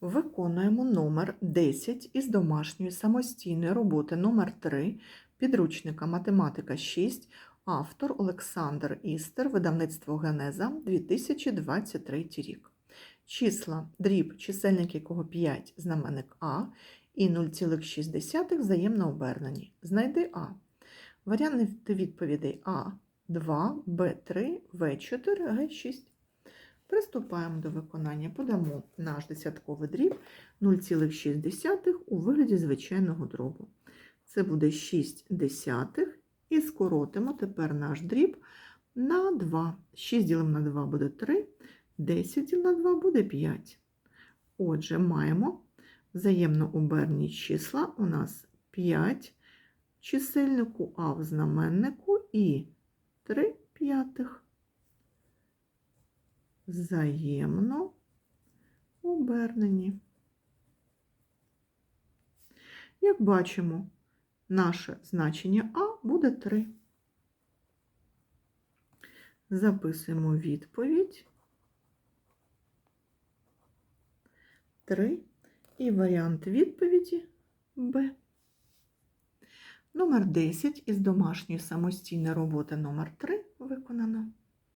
Виконуємо номер 10 із домашньої самостійної роботи номер 3 підручника Математика 6, автор Олександр Істер, видавництво Генеза 2023 рік. Числа, дріб, чисельник якого 5, знаменник А і 0,6 взаємно обернені. Знайди А. Варіанти відповідей А, 2, Б3, В4, Г6. Приступаємо до виконання. Подамо наш десятковий дріб 0,6 у вигляді звичайного дробу. Це буде 6 десятих. І скоротимо тепер наш дріб на 2. 6 ділимо на 2 буде 3, 10 ділимо на 2 буде 5. Отже, маємо взаємно оберні числа. У нас 5 чисельнику, а в знаменнику і 3 п'ятих взаємно обернені. Як бачимо, наше значення А буде 3. Записуємо відповідь 3 і варіант відповіді Б. Номер 10 із домашньої самостійної роботи номер 3 виконано.